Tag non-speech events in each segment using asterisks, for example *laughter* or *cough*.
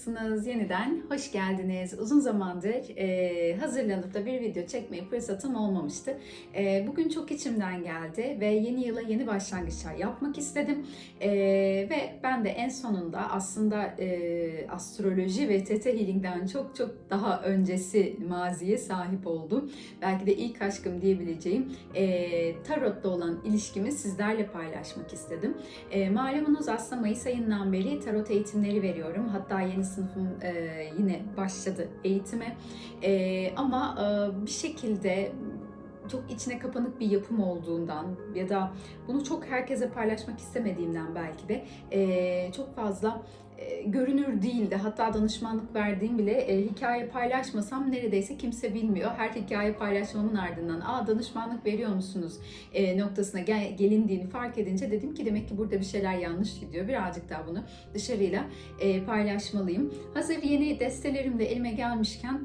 Nasılsınız? Yeniden hoş geldiniz. Uzun zamandır e, hazırlanıp da bir video çekmeye fırsatım olmamıştı. E, bugün çok içimden geldi ve yeni yıla yeni başlangıçlar yapmak istedim. E, ve ben de en sonunda aslında e, astroloji ve tete healing'den çok çok daha öncesi maziye sahip oldum. Belki de ilk aşkım diyebileceğim e, tarotla olan ilişkimi sizlerle paylaşmak istedim. E, malumunuz aslında Mayıs ayından beri tarot eğitimleri veriyorum. Hatta yeni sınıfım e, yine başladı eğitime. E, ama e, bir şekilde çok içine kapanık bir yapım olduğundan ya da bunu çok herkese paylaşmak istemediğimden belki de e, çok fazla görünür değildi. Hatta danışmanlık verdiğim bile e, hikaye paylaşmasam neredeyse kimse bilmiyor. Her hikaye paylaşmamın ardından aa danışmanlık veriyor musunuz e, noktasına gel, gelindiğini fark edince dedim ki demek ki burada bir şeyler yanlış gidiyor. Birazcık daha bunu dışarıyla e, paylaşmalıyım. Hazır yeni destelerim de elime gelmişken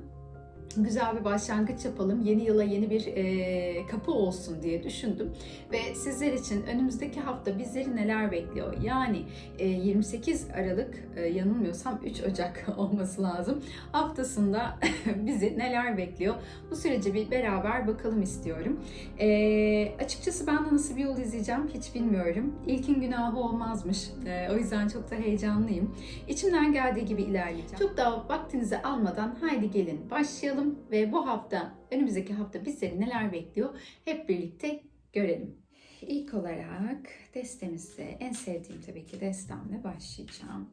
güzel bir başlangıç yapalım. Yeni yıla yeni bir e, kapı olsun diye düşündüm. Ve sizler için önümüzdeki hafta bizleri neler bekliyor? Yani e, 28 Aralık e, yanılmıyorsam 3 Ocak *laughs* olması lazım. Haftasında *laughs* bizi neler bekliyor? Bu sürece bir beraber bakalım istiyorum. E, açıkçası ben de nasıl bir yol izleyeceğim hiç bilmiyorum. İlkin günahı olmazmış. E, o yüzden çok da heyecanlıyım. İçimden geldiği gibi ilerleyeceğim. Çok daha vaktinizi almadan haydi gelin başlayalım ve bu hafta, önümüzdeki hafta bizleri neler bekliyor hep birlikte görelim. İlk olarak destemizde en sevdiğim tabii ki destemle başlayacağım.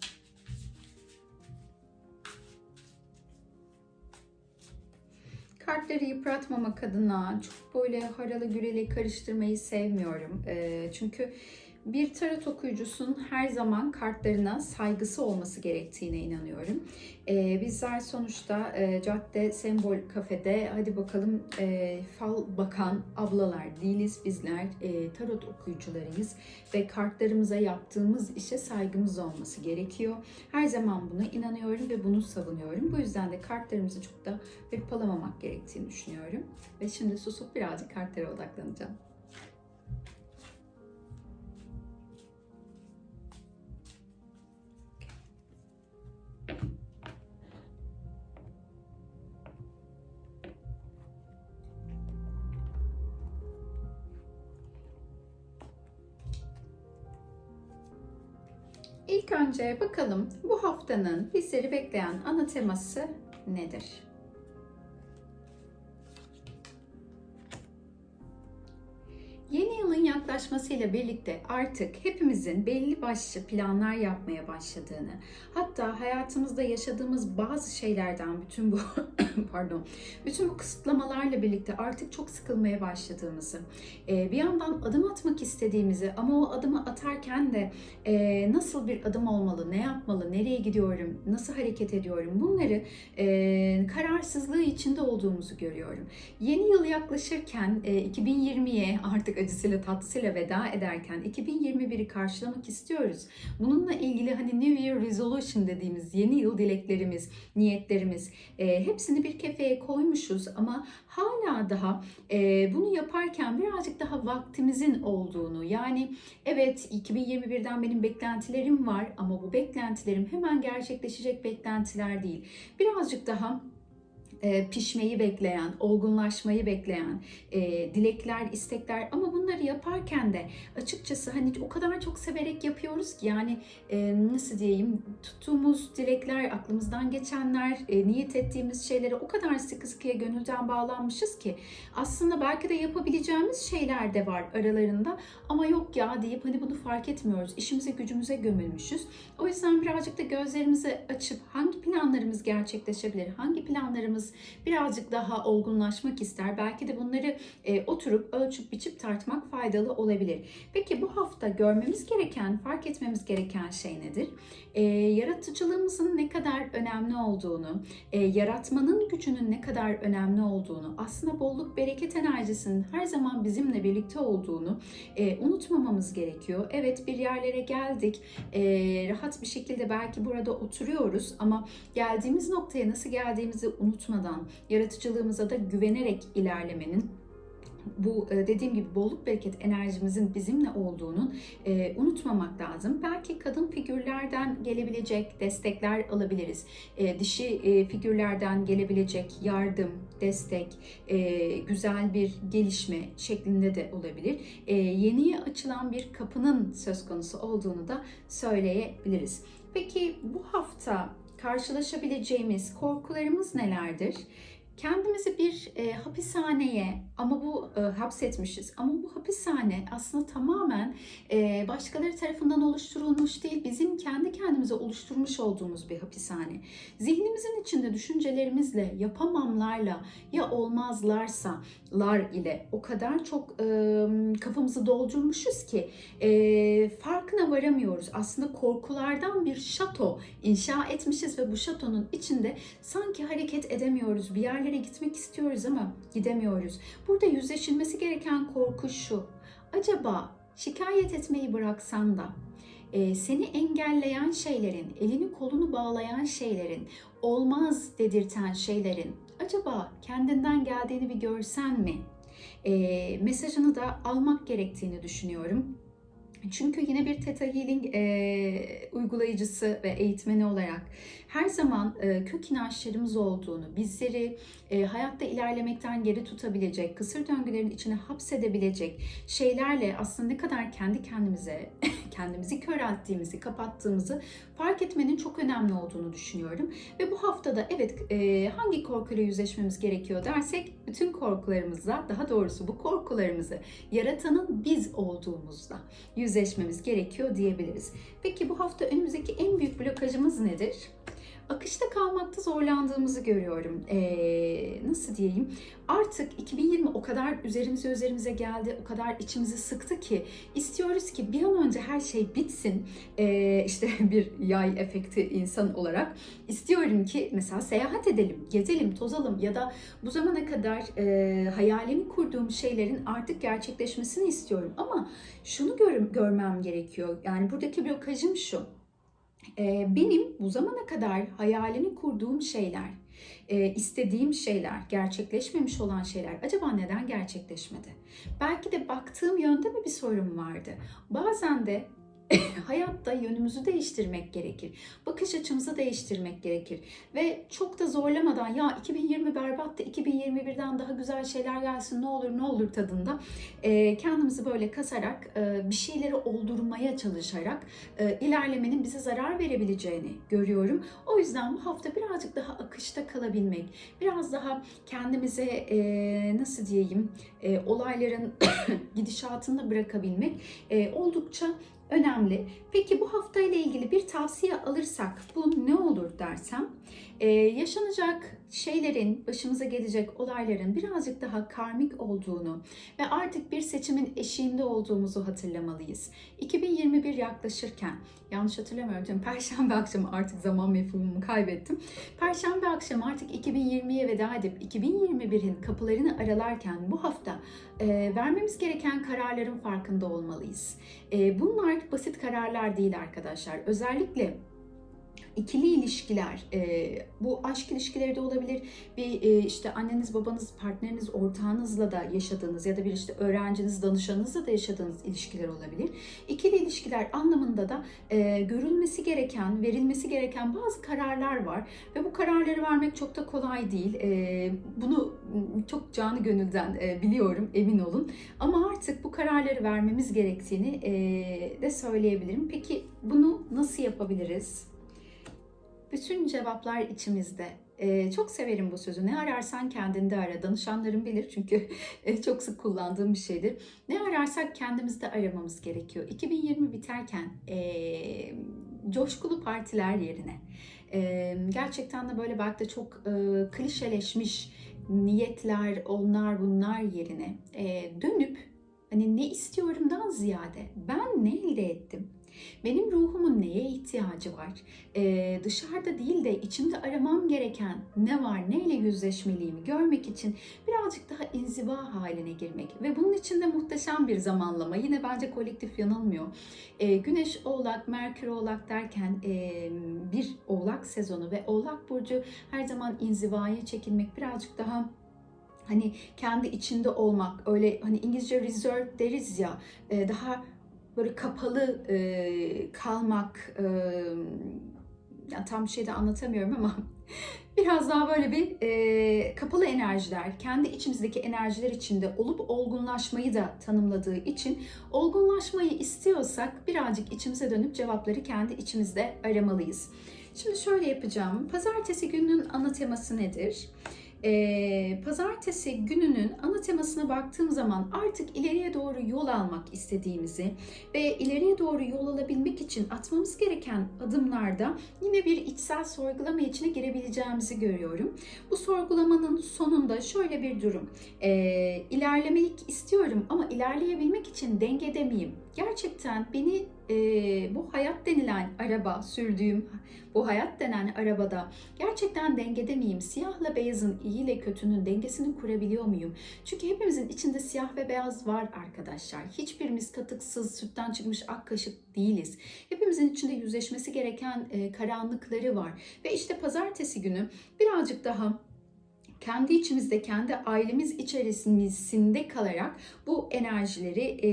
Kartları yıpratmamak adına çok böyle haralı güreli karıştırmayı sevmiyorum. Ee, çünkü bir tarot okuyucusunun her zaman kartlarına saygısı olması gerektiğine inanıyorum. Ee, bizler sonuçta e, cadde sembol kafede hadi bakalım e, fal bakan ablalar değiliz bizler e, tarot okuyucularıyız ve kartlarımıza yaptığımız işe saygımız olması gerekiyor. Her zaman buna inanıyorum ve bunu savunuyorum. Bu yüzden de kartlarımızı çok da hırpalamamak gerektiğini düşünüyorum. Ve şimdi susup birazcık kartlara odaklanacağım. İlk önce bakalım bu haftanın bizleri bekleyen ana teması nedir? Yeni yılın yaklaşmasıyla birlikte artık hepimizin belli başlı planlar yapmaya başladığını, hatta hayatımızda yaşadığımız bazı şeylerden bütün bu *laughs* pardon, bütün bu kısıtlamalarla birlikte artık çok sıkılmaya başladığımızı, bir yandan adım atmak istediğimizi ama o adımı atarken de nasıl bir adım olmalı, ne yapmalı, nereye gidiyorum, nasıl hareket ediyorum bunları kararsızlığı içinde olduğumuzu görüyorum. Yeni yıl yaklaşırken 2020'ye artık acısıyla tatlısıyla veda ederken 2021'i karşılamak istiyoruz. Bununla ilgili hani New Year Resolution dediğimiz yeni yıl dileklerimiz, niyetlerimiz e, bir kefeye koymuşuz ama hala daha e, bunu yaparken birazcık daha vaktimizin olduğunu yani evet 2021'den benim beklentilerim var ama bu beklentilerim hemen gerçekleşecek beklentiler değil. Birazcık daha e, pişmeyi bekleyen, olgunlaşmayı bekleyen e, dilekler, istekler ama bunları yaparken de açıkçası hani o kadar çok severek yapıyoruz ki yani e, nasıl diyeyim tuttuğumuz dilekler, aklımızdan geçenler, niyet ettiğimiz şeylere o kadar sıkı sıkıya gönülden bağlanmışız ki aslında belki de yapabileceğimiz şeyler de var aralarında ama yok ya deyip hani bunu fark etmiyoruz. İşimize gücümüze gömülmüşüz. O yüzden birazcık da gözlerimizi açıp hangi planlarımız gerçekleşebilir, hangi planlarımız birazcık daha olgunlaşmak ister. Belki de bunları e, oturup ölçüp biçip tartmak faydalı olabilir. Peki bu hafta görmemiz gereken, fark etmemiz gereken şey nedir? E, yaratıcılığımızın ne kadar önemli olduğunu, e, yaratmanın gücünün ne kadar önemli olduğunu, aslında bolluk bereket enerjisinin her zaman bizimle birlikte olduğunu e, unutmamamız gerekiyor. Evet bir yerlere geldik, e, rahat bir şekilde belki burada oturuyoruz ama geldiğimiz noktaya nasıl geldiğimizi unutmadan, yaratıcılığımıza da güvenerek ilerlemenin bu e, dediğim gibi bolluk bereket enerjimizin bizimle olduğunun e, unutmamak lazım. Belki kadın figürlerden gelebilecek destekler alabiliriz. E, dişi e, figürlerden gelebilecek yardım, destek, e, güzel bir gelişme şeklinde de olabilir. E, yeniye açılan bir kapının söz konusu olduğunu da söyleyebiliriz. Peki bu hafta karşılaşabileceğimiz korkularımız nelerdir? Kendimizi bir e, hapishaneye ama bu e, hapsetmişiz ama bu hapishane aslında tamamen e, başkaları tarafından oluşturulmuş değil bizim kendi kendimize oluşturmuş olduğumuz bir hapishane. Zihnimizin içinde düşüncelerimizle yapamamlarla ya olmazlarsa lar ile o kadar çok e, kafamızı doldurmuşuz ki e, farkına varamıyoruz. Aslında korkulardan bir şato inşa etmişiz ve bu şatonun içinde sanki hareket edemiyoruz. Bir yerlere gitmek istiyoruz ama gidemiyoruz. Burada yüzleşilmesi gereken korku şu. Acaba şikayet etmeyi bıraksan da e, seni engelleyen şeylerin, elini kolunu bağlayan şeylerin, olmaz dedirten şeylerin acaba kendinden geldiğini bir görsen mi? E, mesajını da almak gerektiğini düşünüyorum. Çünkü yine bir Theta Healing e, uygulayıcısı ve eğitmeni olarak her zaman e, kök inançlarımız olduğunu, bizleri e, hayatta ilerlemekten geri tutabilecek, kısır döngülerin içine hapsedebilecek şeylerle aslında ne kadar kendi kendimize, *laughs* kendimizi körelttiğimizi, kapattığımızı fark etmenin çok önemli olduğunu düşünüyorum. Ve bu haftada evet e, hangi korkuyla yüzleşmemiz gerekiyor dersek bütün korkularımızla, daha doğrusu bu korkularımızı yaratanın biz olduğumuzda yüzleşmemiz gerekiyor diyebiliriz. Peki bu hafta önümüzdeki en büyük blokajımız nedir? Akışta kalmakta zorlandığımızı görüyorum. Ee, nasıl diyeyim? Artık 2020 o kadar üzerimize üzerimize geldi, o kadar içimizi sıktı ki istiyoruz ki bir an önce her şey bitsin. Ee, işte *laughs* bir yay efekti insan olarak istiyorum ki mesela seyahat edelim, gezelim, tozalım ya da bu zamana kadar e, hayalini kurduğum şeylerin artık gerçekleşmesini istiyorum. Ama şunu gör, görmem gerekiyor. Yani buradaki blokajım şu benim bu zamana kadar hayalini kurduğum şeyler, e, istediğim şeyler, gerçekleşmemiş olan şeyler acaba neden gerçekleşmedi? Belki de baktığım yönde mi bir sorun vardı? Bazen de *laughs* hayatta yönümüzü değiştirmek gerekir. Bakış açımızı değiştirmek gerekir. Ve çok da zorlamadan ya 2020 berbattı 2021'den daha güzel şeyler gelsin ne olur ne olur tadında e, kendimizi böyle kasarak e, bir şeyleri oldurmaya çalışarak e, ilerlemenin bize zarar verebileceğini görüyorum. O yüzden bu hafta birazcık daha akışta kalabilmek, biraz daha kendimize e, nasıl diyeyim e, olayların *coughs* gidişatını bırakabilmek e, oldukça önemli. Peki bu hafta ile ilgili bir tavsiye alırsak bu ne olur dersem ee, yaşanacak şeylerin, başımıza gelecek olayların birazcık daha karmik olduğunu ve artık bir seçimin eşiğinde olduğumuzu hatırlamalıyız. 2021 yaklaşırken, yanlış hatırlamıyorum, *laughs* Perşembe akşamı artık zaman mefhumumu kaybettim. Perşembe akşamı artık 2020'ye veda edip 2021'in kapılarını aralarken bu hafta e, vermemiz gereken kararların farkında olmalıyız. E, bunlar basit kararlar değil arkadaşlar. Özellikle ikili ilişkiler, e, bu aşk ilişkileri de olabilir. Bir e, işte anneniz, babanız, partneriniz, ortağınızla da yaşadığınız ya da bir işte öğrenciniz, danışanınızla da yaşadığınız ilişkiler olabilir. İkili ilişkiler anlamında da e, görülmesi gereken, verilmesi gereken bazı kararlar var ve bu kararları vermek çok da kolay değil. E, bunu çok canı gönülden e, biliyorum, emin olun. Ama artık bu kararları vermemiz gerektiğini e, de söyleyebilirim. Peki bunu nasıl yapabiliriz? Bütün cevaplar içimizde. Ee, çok severim bu sözü. Ne ararsan kendinde ara. Danışanlarım bilir çünkü *laughs* e, çok sık kullandığım bir şeydir. Ne ararsak kendimizde aramamız gerekiyor. 2020 biterken e, coşkulu partiler yerine e, gerçekten de böyle belki de çok e, klişeleşmiş niyetler, onlar bunlar yerine e, dönüp hani ne istiyorumdan ziyade ben ne elde ettim? Benim ruhumun neye ihtiyacı var? Ee, dışarıda değil de içimde aramam gereken ne var, neyle yüzleşmeliyim görmek için birazcık daha inziva haline girmek. Ve bunun için de muhteşem bir zamanlama. Yine bence kolektif yanılmıyor. Ee, Güneş Oğlak, Merkür Oğlak derken e, bir Oğlak sezonu ve Oğlak Burcu her zaman inzivaya çekilmek birazcık daha hani kendi içinde olmak, öyle hani İngilizce reserve deriz ya, e, daha böyle kapalı e, kalmak, e, yani tam bir şey de anlatamıyorum ama *laughs* biraz daha böyle bir e, kapalı enerjiler, kendi içimizdeki enerjiler içinde olup olgunlaşmayı da tanımladığı için olgunlaşmayı istiyorsak birazcık içimize dönüp cevapları kendi içimizde aramalıyız. Şimdi şöyle yapacağım. Pazartesi gününün ana teması nedir? Ee, pazartesi gününün ana temasına baktığım zaman artık ileriye doğru yol almak istediğimizi ve ileriye doğru yol alabilmek için atmamız gereken adımlarda yine bir içsel sorgulama içine girebileceğimizi görüyorum. Bu sorgulamanın sonunda şöyle bir durum. Ee, ilerlemek istiyorum ama ilerleyebilmek için dengede miyim? Gerçekten beni e, bu hayat denilen araba sürdüğüm bu hayat denen arabada gerçekten dengede miyim? Siyahla beyazın, iyi ile kötünün dengesini kurabiliyor muyum? Çünkü hepimizin içinde siyah ve beyaz var arkadaşlar. Hiçbirimiz katıksız, sütten çıkmış ak kaşık değiliz. Hepimizin içinde yüzleşmesi gereken e, karanlıkları var. Ve işte pazartesi günü birazcık daha kendi içimizde, kendi ailemiz içerisinde kalarak bu enerjileri e,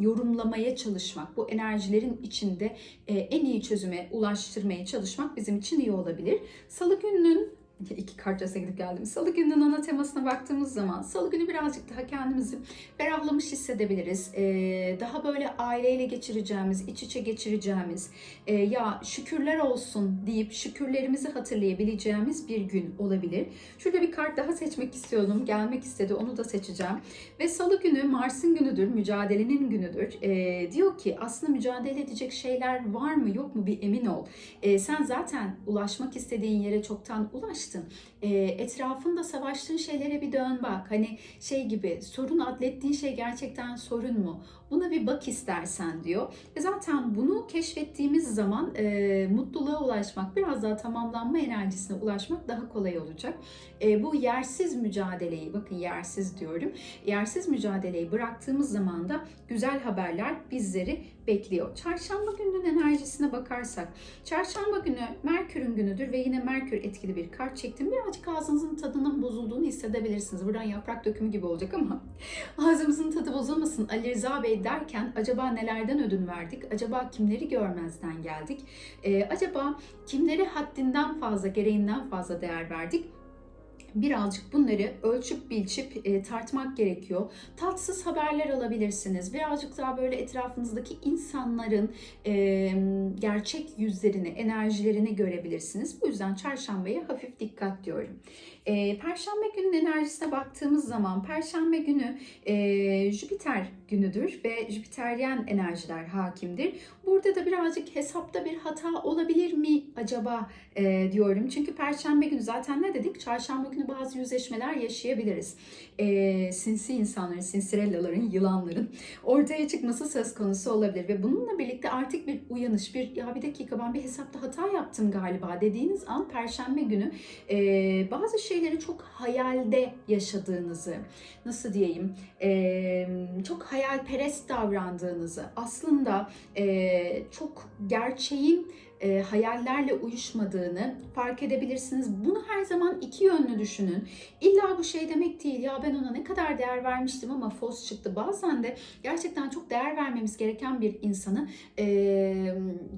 yorumlamaya çalışmak, bu enerjilerin içinde e, en iyi çözüme ulaştırmaya çalışmak bizim için iyi olabilir. Salı gününün iki kartasa gidip geldim. Salı gününün ana temasına baktığımız zaman salı günü birazcık daha kendimizi ferahlamış hissedebiliriz. Ee, daha böyle aileyle geçireceğimiz, iç içe geçireceğimiz, e, ya şükürler olsun deyip şükürlerimizi hatırlayabileceğimiz bir gün olabilir. Şurada bir kart daha seçmek istiyordum. Gelmek istedi. Onu da seçeceğim. Ve salı günü Mars'ın günüdür. Mücadelenin günüdür. Ee, diyor ki aslında mücadele edecek şeyler var mı yok mu bir emin ol. Ee, sen zaten ulaşmak istediğin yere çoktan ulaştın. Ee, etrafında savaştığın şeylere bir dön bak. Hani şey gibi sorun adlettiğin şey gerçekten sorun mu? Buna bir bak istersen diyor. Ve zaten bunu keşfettiğimiz zaman e, mutluluğa ulaşmak, biraz daha tamamlanma enerjisine ulaşmak daha kolay olacak. E, bu yersiz mücadeleyi, bakın yersiz diyorum, yersiz mücadeleyi bıraktığımız zaman da güzel haberler bizleri bekliyor. Çarşamba gününün enerjisine bakarsak, çarşamba günü Merkür'ün günüdür ve yine Merkür etkili bir kart çektim. Birazcık ağzınızın tadının bozulduğunu hissedebilirsiniz. Buradan yaprak dökümü gibi olacak ama *laughs* ağzımızın tadı bozulmasın. Ali Rıza Bey derken acaba nelerden ödün verdik? Acaba kimleri görmezden geldik? Ee, acaba kimleri haddinden fazla, gereğinden fazla değer verdik? birazcık bunları ölçüp bilçip e, tartmak gerekiyor. Tatsız haberler alabilirsiniz. Birazcık daha böyle etrafınızdaki insanların e, gerçek yüzlerini, enerjilerini görebilirsiniz. Bu yüzden çarşambaya hafif dikkat diyorum. E, Perşembe günün enerjisine baktığımız zaman Perşembe günü e, Jüpiter günüdür ve Jüpiteryen enerjiler hakimdir. Burada da birazcık hesapta bir hata olabilir mi acaba e, diyorum. Çünkü Perşembe günü zaten ne dedik? Çarşamba günü bazı yüzleşmeler yaşayabiliriz. E, sinsi insanların, sinsirellaların, yılanların ortaya çıkması söz konusu olabilir. Ve bununla birlikte artık bir uyanış, bir ya bir dakika ben bir hesapta hata yaptım galiba dediğiniz an Perşembe günü e, bazı şeyleri çok hayalde yaşadığınızı, nasıl diyeyim, e, çok hayalperest davrandığınızı, aslında e, çok gerçeğin e, hayallerle uyuşmadığını fark edebilirsiniz. Bunu her zaman iki yönlü düşünün. İlla bu şey demek değil ya ben ona ne kadar değer vermiştim ama fos çıktı. Bazen de gerçekten çok değer vermemiz gereken bir insanı e,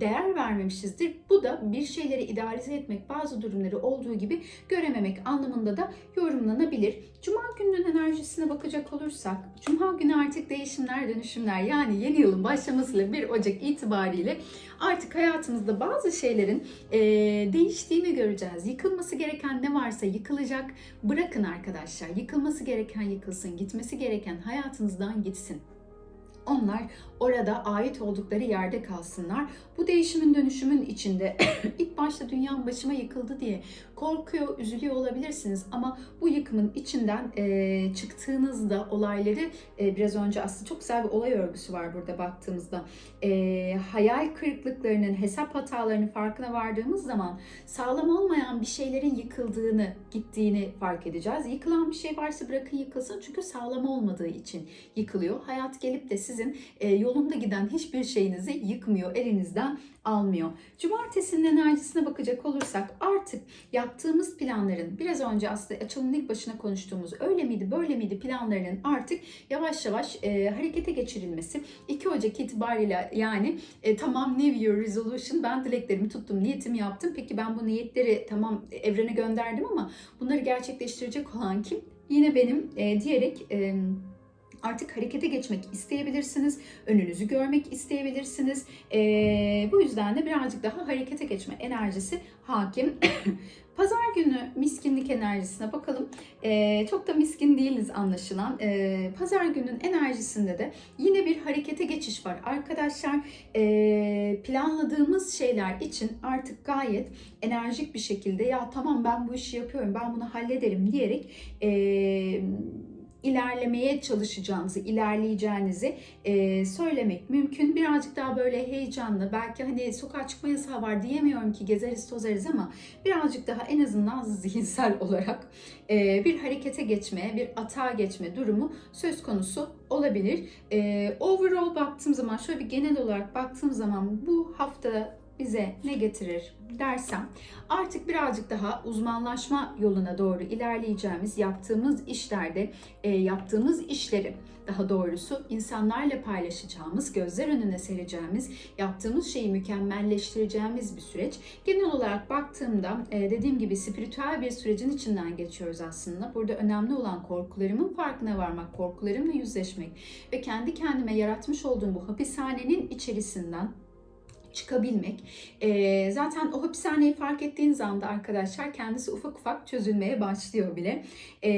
değer vermemişizdir. Bu da bir şeyleri idealize etmek bazı durumları olduğu gibi görememek anlamında da yorumlanabilir. Cuma gününün enerjisine bakacak olursak, Cuma günü artık değişimler, dönüşümler yani yeni yılın başlamasıyla 1 Ocak itibariyle artık hayatımızda bazı şeylerin e, değiştiğini göreceğiz. Yıkılması gereken ne varsa yıkılacak. Bırakın arkadaşlar. Yıkılması gereken yıkılsın. Gitmesi gereken hayatınızdan gitsin. Onlar orada ait oldukları yerde kalsınlar. Bu değişimin dönüşümün içinde *coughs* ilk başta dünyam başıma yıkıldı diye korkuyor, üzülüyor olabilirsiniz ama bu yıkımın içinden e, çıktığınızda olayları e, biraz önce aslında çok güzel bir olay örgüsü var burada baktığımızda. E, hayal kırıklıklarının, hesap hatalarının farkına vardığımız zaman sağlam olmayan bir şeylerin yıkıldığını, gittiğini fark edeceğiz. Yıkılan bir şey varsa bırakın yıkılsın çünkü sağlam olmadığı için yıkılıyor. Hayat gelip de sizin e, yolunda giden hiçbir şeyinizi yıkmıyor, elinizden almıyor. Cumartesinin enerjisine bakacak olursak artık ya yaptığımız planların biraz önce aslında açılımın ilk başına konuştuğumuz öyle miydi böyle miydi planlarının artık yavaş yavaş e, harekete geçirilmesi 2 Ocak itibariyle yani e, tamam New Year Resolution ben dileklerimi tuttum niyetimi yaptım peki ben bu niyetleri tamam evrene gönderdim ama bunları gerçekleştirecek olan kim? Yine benim e, diyerek e, artık harekete geçmek isteyebilirsiniz. Önünüzü görmek isteyebilirsiniz. Ee, bu yüzden de birazcık daha harekete geçme enerjisi hakim. *coughs* Pazar günü miskinlik enerjisine bakalım. Ee, çok da miskin değiliz anlaşılan. Ee, Pazar günün enerjisinde de yine bir harekete geçiş var. Arkadaşlar ee, planladığımız şeyler için artık gayet enerjik bir şekilde ya tamam ben bu işi yapıyorum ben bunu hallederim diyerek ee, ilerlemeye çalışacağınızı, ilerleyeceğinizi e, söylemek mümkün. Birazcık daha böyle heyecanlı, belki hani sokağa çıkma yasağı var diyemiyorum ki gezeriz tozarız ama birazcık daha en azından *laughs* zihinsel olarak e, bir harekete geçmeye, bir atağa geçme durumu söz konusu olabilir. E, overall baktığım zaman, şöyle bir genel olarak baktığım zaman bu hafta bize ne getirir dersem artık birazcık daha uzmanlaşma yoluna doğru ilerleyeceğimiz yaptığımız işlerde e, yaptığımız işleri daha doğrusu insanlarla paylaşacağımız, gözler önüne sereceğimiz, yaptığımız şeyi mükemmelleştireceğimiz bir süreç. Genel olarak baktığımda e, dediğim gibi spiritüel bir sürecin içinden geçiyoruz aslında. Burada önemli olan korkularımın farkına varmak, korkularımla yüzleşmek ve kendi kendime yaratmış olduğum bu hapishanenin içerisinden çıkabilmek. E, zaten o hapishaneyi fark ettiğiniz anda arkadaşlar kendisi ufak ufak çözülmeye başlıyor bile. E,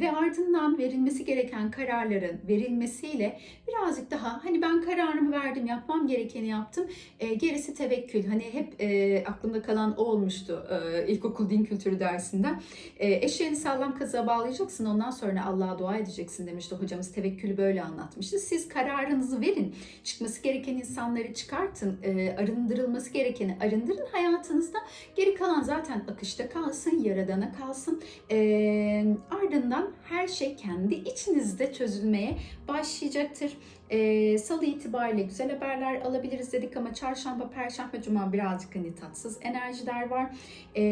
ve ardından verilmesi gereken kararların verilmesiyle birazcık daha hani ben kararımı verdim, yapmam gerekeni yaptım. E, gerisi tevekkül. Hani hep e, aklımda kalan o olmuştu e, ilkokul din kültürü dersinden. E, eşeğini sağlam kazığa bağlayacaksın ondan sonra Allah'a dua edeceksin demişti hocamız. Tevekkülü böyle anlatmıştı. Siz kararınızı verin. Çıkması gereken insanları çıkartın. E, arındırılması gerekeni arındırın hayatınızda. Geri kalan zaten akışta kalsın, yaradana kalsın. E, ardından her şey kendi içinizde çözülmeye başlayacaktır. E, Salı itibariyle güzel haberler alabiliriz dedik ama çarşamba, perşembe, cuma birazcık hani tatsız enerjiler var. E,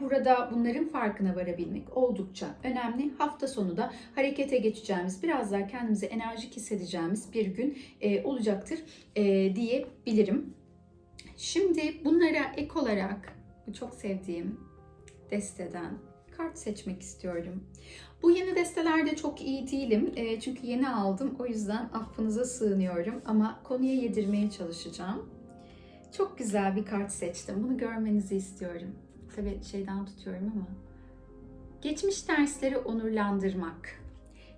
burada bunların farkına varabilmek oldukça önemli. Hafta sonu da harekete geçeceğimiz, biraz daha kendimizi enerjik hissedeceğimiz bir gün e, olacaktır e, diyebilirim. Şimdi bunlara ek olarak bu çok sevdiğim desteden kart seçmek istiyorum. Bu yeni destelerde çok iyi değilim. E, çünkü yeni aldım. O yüzden affınıza sığınıyorum. Ama konuya yedirmeye çalışacağım. Çok güzel bir kart seçtim. Bunu görmenizi istiyorum. Tabii şeyden tutuyorum ama. Geçmiş dersleri onurlandırmak.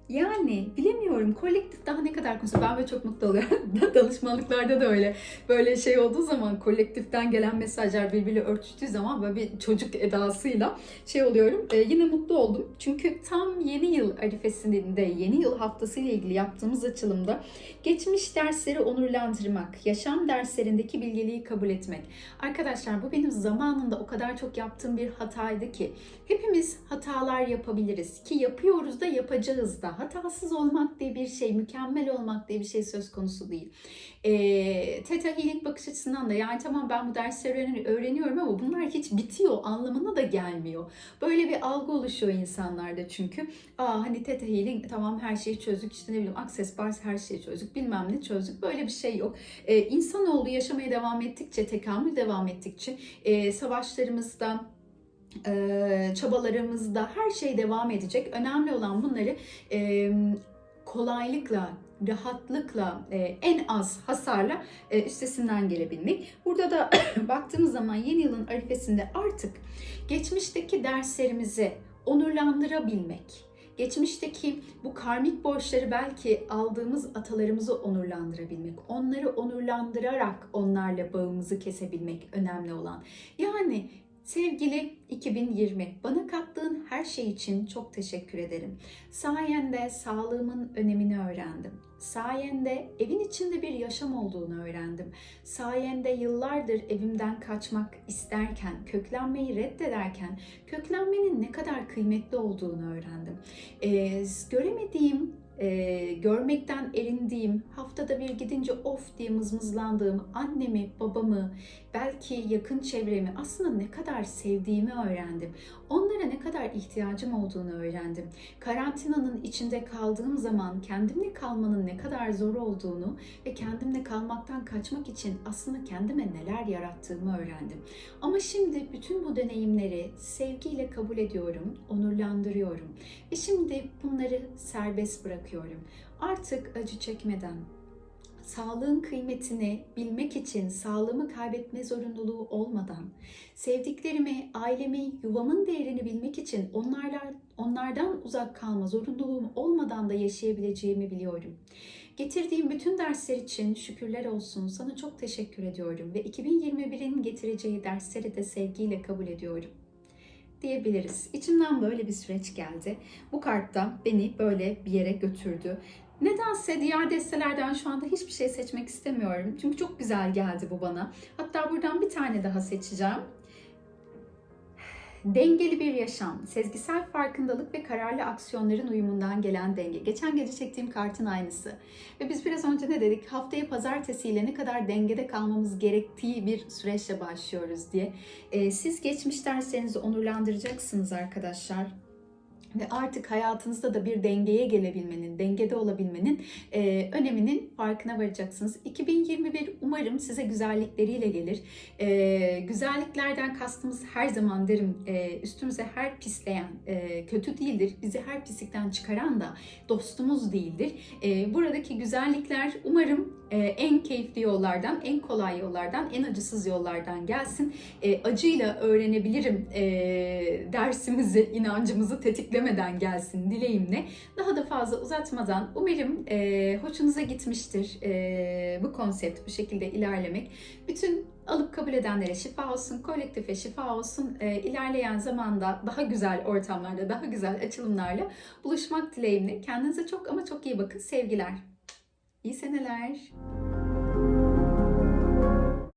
Yani bilemiyorum kolektif daha ne kadar konuşuyor. Ben böyle çok mutlu oluyorum. *laughs* Danışmanlıklarda da öyle. Böyle şey olduğu zaman kolektiften gelen mesajlar birbiriyle örtüştüğü zaman böyle bir çocuk edasıyla şey oluyorum. Ee, yine mutlu oldum. Çünkü tam yeni yıl arifesinde yeni yıl haftası ile ilgili yaptığımız açılımda geçmiş dersleri onurlandırmak, yaşam derslerindeki bilgeliği kabul etmek. Arkadaşlar bu benim zamanında o kadar çok yaptığım bir hataydı ki hepimiz hatalar yapabiliriz ki yapıyoruz da yapacağız da hatasız olmak diye bir şey, mükemmel olmak diye bir şey söz konusu değil. E, Theta Healing bakış açısından da yani tamam ben bu dersleri öğreniyorum ama bunlar hiç bitiyor anlamına da gelmiyor. Böyle bir algı oluşuyor insanlarda çünkü. Aa hani Theta Healing tamam her şeyi çözdük işte ne bileyim Access Bars her şeyi çözdük bilmem ne çözdük. Böyle bir şey yok. E, insanoğlu yaşamaya devam ettikçe, tekamül devam ettikçe e, savaşlarımızda çabalarımızda her şey devam edecek. Önemli olan bunları kolaylıkla, rahatlıkla, en az hasarla üstesinden gelebilmek. Burada da *coughs* baktığımız zaman yeni yılın arifesinde artık geçmişteki derslerimizi onurlandırabilmek, geçmişteki bu karmik borçları belki aldığımız atalarımızı onurlandırabilmek, onları onurlandırarak onlarla bağımızı kesebilmek önemli olan. Yani Sevgili 2020, bana kattığın her şey için çok teşekkür ederim. Sayende sağlığımın önemini öğrendim. Sayende evin içinde bir yaşam olduğunu öğrendim. Sayende yıllardır evimden kaçmak isterken, köklenmeyi reddederken, köklenmenin ne kadar kıymetli olduğunu öğrendim. Ee, göremediğim e, görmekten erindiğim, haftada bir gidince of diye mızmızlandığım annemi, babamı, belki yakın çevremi aslında ne kadar sevdiğimi öğrendim. Onlara ne kadar ihtiyacım olduğunu öğrendim. Karantinanın içinde kaldığım zaman kendimle kalmanın ne kadar zor olduğunu ve kendimle kalmaktan kaçmak için aslında kendime neler yarattığımı öğrendim. Ama şimdi bütün bu deneyimleri sevgiyle kabul ediyorum, onurlandırıyorum ve şimdi bunları serbest bırakıyorum. Artık acı çekmeden, sağlığın kıymetini bilmek için sağlığımı kaybetme zorunluluğu olmadan, sevdiklerimi, ailemi, yuvamın değerini bilmek için onlarla, onlardan uzak kalma zorunluluğum olmadan da yaşayabileceğimi biliyorum. Getirdiğim bütün dersler için şükürler olsun. Sana çok teşekkür ediyorum ve 2021'in getireceği dersleri de sevgiyle kabul ediyorum diyebiliriz. İçimden böyle bir süreç geldi. Bu kartta beni böyle bir yere götürdü. Nedense diğer destelerden şu anda hiçbir şey seçmek istemiyorum. Çünkü çok güzel geldi bu bana. Hatta buradan bir tane daha seçeceğim. Dengeli bir yaşam, sezgisel farkındalık ve kararlı aksiyonların uyumundan gelen denge. Geçen gece çektiğim kartın aynısı. Ve biz biraz önce ne dedik? Haftaya pazartesiyle ne kadar dengede kalmamız gerektiği bir süreçle başlıyoruz diye. Ee, siz geçmiş derslerinizi onurlandıracaksınız arkadaşlar ve artık hayatınızda da bir dengeye gelebilmenin, dengede olabilmenin e, öneminin farkına varacaksınız. 2021 umarım size güzellikleriyle gelir. E, güzelliklerden kastımız her zaman derim e, üstümüze her pisleyen e, kötü değildir. Bizi her pislikten çıkaran da dostumuz değildir. E, buradaki güzellikler umarım en keyifli yollardan, en kolay yollardan, en acısız yollardan gelsin. E, acıyla öğrenebilirim e, dersimizi, inancımızı tetiklemeden gelsin dileğimle. Daha da fazla uzatmadan umarım e, hoşunuza gitmiştir e, bu konsept, bu şekilde ilerlemek. Bütün alıp kabul edenlere şifa olsun, kolektife şifa olsun. E, ilerleyen zamanda daha güzel ortamlarda, daha güzel açılımlarla buluşmak dileğimle. Kendinize çok ama çok iyi bakın. Sevgiler. İyi seneler.